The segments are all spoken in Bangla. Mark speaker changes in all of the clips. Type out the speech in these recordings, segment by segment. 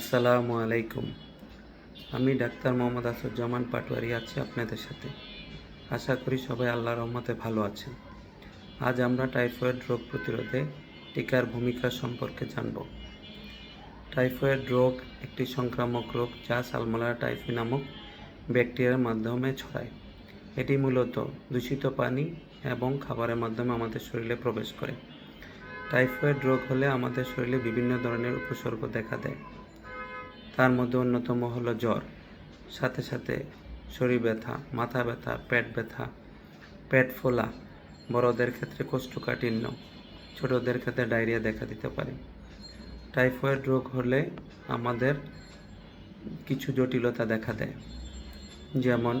Speaker 1: আসসালামু আলাইকুম। আমি ডাক্তার মোহাম্মদ আসাদুজ্জামান পাটোয়ারি আছি আপনাদের সাথে। আশা করি সবাই আল্লাহর রহমতে ভালো আছেন। আজ আমরা টাইফয়েড রোগ প্রতিরোধে টিকার ভূমিকা সম্পর্কে জানব। টাইফয়েড রোগ একটি সংক্রামক রোগ যা সালমোলা টাইফি নামক ব্যাকটেরিয়ার মাধ্যমে ছড়ায়। এটি মূলত দূষিত পানি এবং খাবারের মাধ্যমে আমাদের শরীরে প্রবেশ করে। টাইফয়েড রোগ হলে আমাদের শরীরে বিভিন্ন ধরনের উপসর্গ দেখা দেয়। তার মধ্যে অন্যতম হলো জ্বর, সাথে সাথে শরীর ব্যথা, মাথা ব্যথা, পেট ব্যথা, পেট ফোলা, বড়দের ক্ষেত্রে কোষ্ঠকাঠিন্য, ছোটদের ক্ষেত্রে ডায়রিয়া দেখা দিতে পারে। টাইফয়েড রোগ হলে আমাদের কিছু জটিলতা দেখা দেয়, যেমন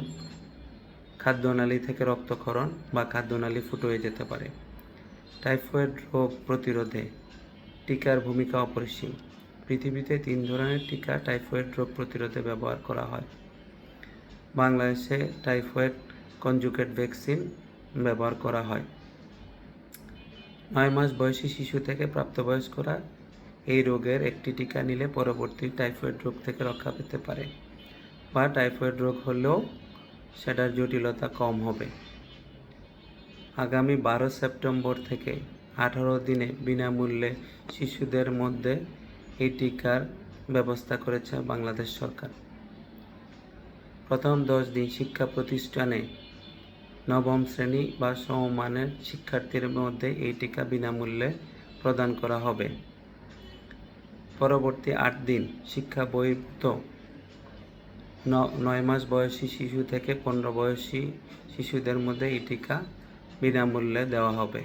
Speaker 1: খাদ্যনালী থেকে রক্তক্ষরণ বা খাদ্যনালী ফুটো হয়ে যেতে পারে। টাইফয়েড রোগ প্রতিরোধে টিকার ভূমিকা অপরিসীম। পৃথিবীতে তিন ধরনের টিকা টাইফয়েড রোগ প্রতিরোধে ব্যবহার করা হয়। বাংলাদেশে টাইফয়েড কনজুকেট ভ্যাকসিন ব্যবহার করা হয়। নয় মাস বয়সী শিশু থেকে প্রাপ্তবয়স্করা এই রোগের একটি টিকা নিলে পরবর্তী টাইফয়েড রোগ থেকে রক্ষা পেতে পারে বা টাইফয়েড রোগ হলেও সেটার জটিলতা কম হবে। আগামী বারো সেপ্টেম্বর থেকে আঠারো দিনে বিনামূল্যে শিশুদের মধ্যে এই টিকার ব্যবস্থা করেছে বাংলাদেশ সরকার। প্রথম দশ দিন শিক্ষা প্রতিষ্ঠানে নবম শ্রেণি বা সমমানের শিক্ষার্থীর মধ্যে এই টিকা বিনামূল্যে প্রদান করা হবে। পরবর্তী আট দিন শিক্ষা বহির্ভূত নয় মাস বয়সী শিশু থেকে পনেরো বয়সী শিশুদের মধ্যে এই টিকা বিনামূল্যে দেওয়া হবে।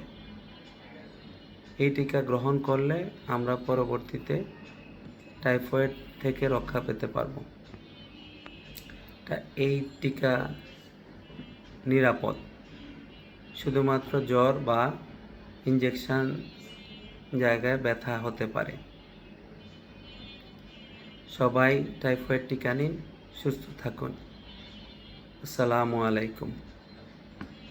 Speaker 1: এই টিকা গ্রহণ করলে আমরা পরবর্তীতে টাইফয়েড থেকে রক্ষা পেতে পারব। তা এই টিকা নিরাপদ। শুধুমাত্র জ্বর বা ইঞ্জেকশন জায়গায় ব্যথা হতে পারে। সবাই টাইফয়েড টিকা নিন, সুস্থ থাকুন। আসসালামু আলাইকুম।